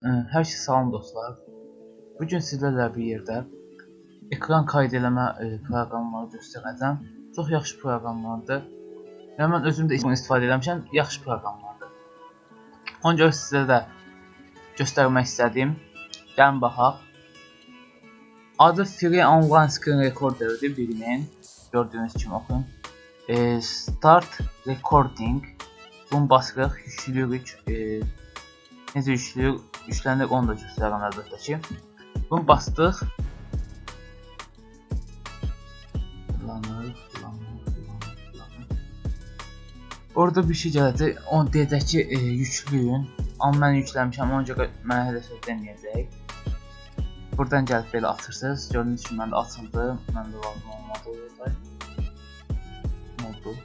Ə, Hər şey salam dostlar. Bu gün sizlərlə bir yerdə ekran kayd eləmə proqramları göstərəcəm. Çox yaxşı proqramlardır. Və mən özüm də istifadə eləmişəm. Yaxşı proqramlardır. Ona görə sizə də göstərmək istədim. Gəlin baxaq. Adı Free Online Screen Recorder'dır birinin. Gördüyünüz kimi oxuyun. E, start Recording. Bunu basırıq, yüklüyürük. E, necə yüklüyür, yüklənir onu da göstərəm əlbəttə ki. Bunu bastıq. Orada bir şey gələcək. Onu deyəcək ki, e, yüklüyün. Amma mən yükləmişəm, ona görə mənə hələ söz deməyəcək. Buradan gəlib belə açırsınız. Gördüyünüz kimi məndə açıldı. Məndə lazım olmadı orada. Oldu?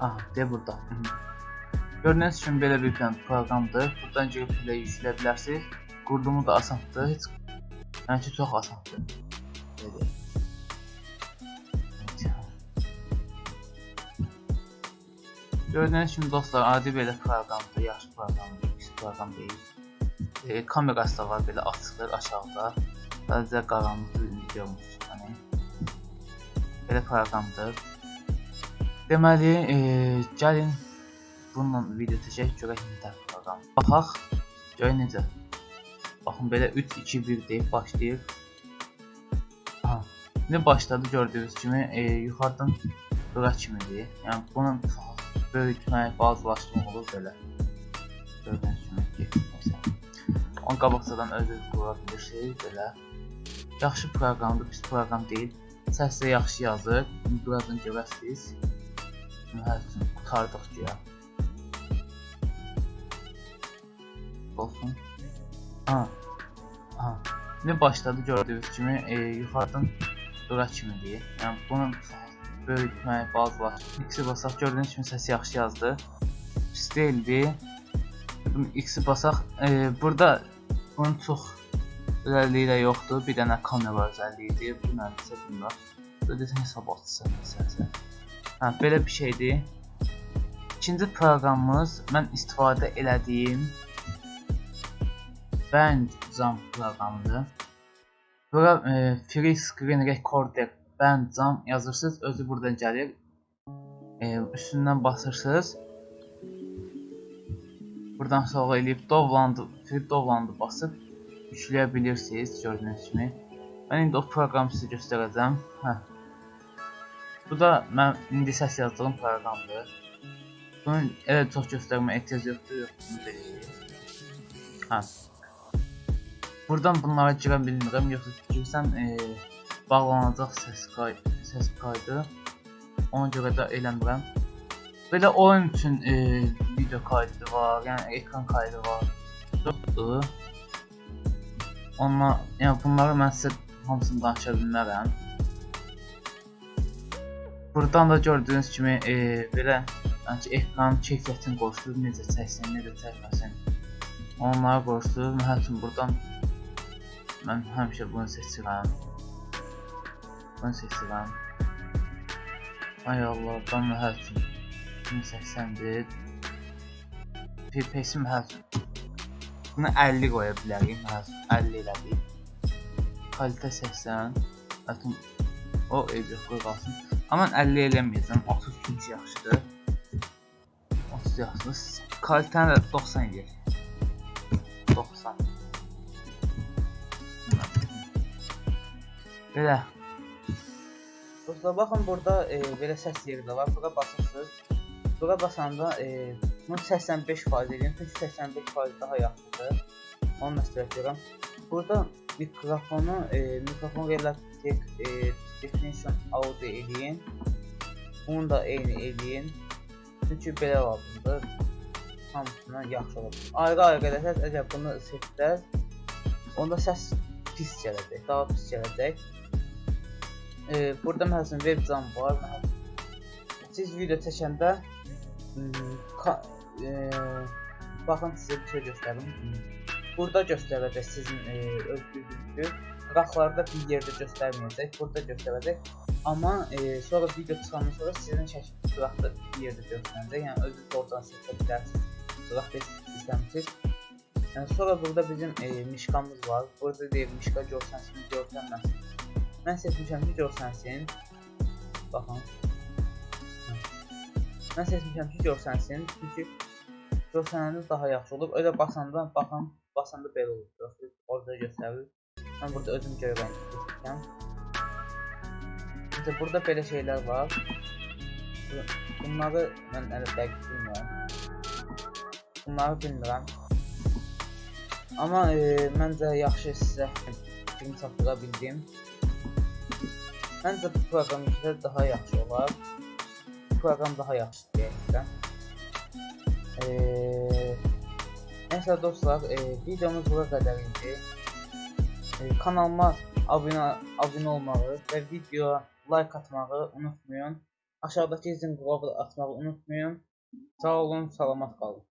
Aha, de burada. Gördüyünüz kimi belə bir proqramdır. Buradan girib belə yükləyə bilərsiniz. Qurdumu da asandır. Heç məncə çox asandır. Belə. Gördüyünüz dostlar, adi belə proqramdır, yaxşı proqramdır, pis proqram deyil. E, kamerası da var belə açılır aşağıda. Sadəcə qaranlıq bir videomuz yəni. Belə proqramdır. Deməli, e, gəlin bununla video çəkək, görək necə proqram. Baxaq, görək necə. Baxın belə 3 2 1 deyib başlayır. Ha, ne başladı gördüyünüz kimi, e, yuxarıdan bura kimidir. Yəni bunun böyütmək, bazlaşdırmaq olur belə. Gördüyünüz kimi ki, məsələn. Onu qabaqcadan özünüz qura bilirsiniz belə. Yaxşı proqramdır, pis proqram deyil. Səs də yaxşı yazır. Birazdan görəsiniz. Hər üçün qutardıq. Olsun. Ha. Ha. Ne başladı gördüyünüz kimi e, yuxarıdan dura kimidir. Yəni bunun böyütmək, bazlaşdırmaq. X-i basaq gördüyünüz kimi səs yaxşı yazdı. Pis deyildi. X-i basaq e, burada bunun çox özelliği də yoxdur. Bir dənə kamera özelliğidir. Bu nədirsə bilmirəm. Burada hesabatçısı məsələsi. Hə, belə bir şeydir. İkinci proqramımız mən istifadə elədiyim Bandjam proqramıdır. Bura e, Free Screen Recorder Bandjam yazırsınız, özü buradan gəlir. E, üstündən basırsınız. Buradan sola eləyib Dovlandı, Free Dovlandı basıb yükləyə bilirsiniz gördüyünüz kimi. Mən indi o proqramı sizə göstərəcəm. Hə. Bu da mən indi səs yazdığım proqramdır. Bunu elə çox göstərmə ehtiyac yoxdur, yox bunu deyil. Hə. Buradan bunlara girə bilmirəm, yoxsa girsəm e, bağlanacaq səs kay səs kaydı. Ona görə də eləmirəm. Belə oyun üçün e, video kaydı var, yəni ekran kaydı var. Çoxdur. Onunla, yəni bunları mən sizə hamısını danışa bilmərəm. Buradan da gördüyünüz kimi e, belə yəni ekran keyfiyyətini qoşulur, necə çəksin, necə çəkməsin. Onları qoşulur. Məsəl üçün buradan mən həmişə bunu seçirəm. Bunu seçirəm. Ay Allah, ben hər üçün 1080'dir. FPS-im hər üçün. Bunu 50 qoya bilərik, hər üçün 50 elədik. Kalite 80. Atın o evdə qoy qalsın. Amma mən 50 eləməyəcəm, 30 çünki yaxşıdır. 30 yaxşıdır. Kalitəni də 90 eləyək. Belə. Dostlar baxın burada e, belə səs yeri də var. Bura basırsınız. Bura basanda e, bunu 85% edin. Çünki 85% daha yaxşıdır. Onu məsləhət görürəm. Burada mikrofonu e, mikrofon relative e, definition audio eləyin. Bunu da eyni eləyin. Çünki belə lazımdır. Hamısından yaxşı olacaq. Ayrı-ayrı eləsəz, əgər bunu seçsəz, onda səs pis gələcək, daha pis gələcək. Ee, burada məsələn webcam var. Məsələn, siz video çəkəndə ka, e, baxın sizə bir şey göstərim. Burada göstərəcək sizin e, özünüzü. Qıraqlarda bir yerdə göstərməyəcək, burada göstərəcək. Amma e, sonra video çıxandan sonra sizin şəkil qıraqda bir yerdə göstərəcək. Yəni özünüz oradan seçə bilərsiniz. Qıraqda istəmisiniz. Yəni sonra burada bizim e, mişqamız var. Burada deyir mişqa görsənsin, görsənməsin. Mən seçmişəm ki, görsənsin. Baxın. Mən seçmişəm ki, görsənsin. Çünki görsənəndə daha yaxşı olur. Öyle basanda, baxın, basanda belə olur. Görsünüz, orada göstərir. Mən burada özüm görürəm. seçmişəm. İşte burada belə şeylər var. Bunları mən hələ dəqiq bilmirəm. Bunları bilmirəm. Amma e, məncə yaxşı sizə fikrini çatdıra bildim. Məncə bu proqramda daha yaxşı olar. Bu proqram daha yaxşı deyəcəm. Eee Neyse dostlar, e, videomuz bura qədər idi. E, kanalıma abunə abunə olmağı və videoya like atmağı unutmayın. Aşağıdakı zil qovunu atmağı unutmayın. Sağ olun, salamat qalın.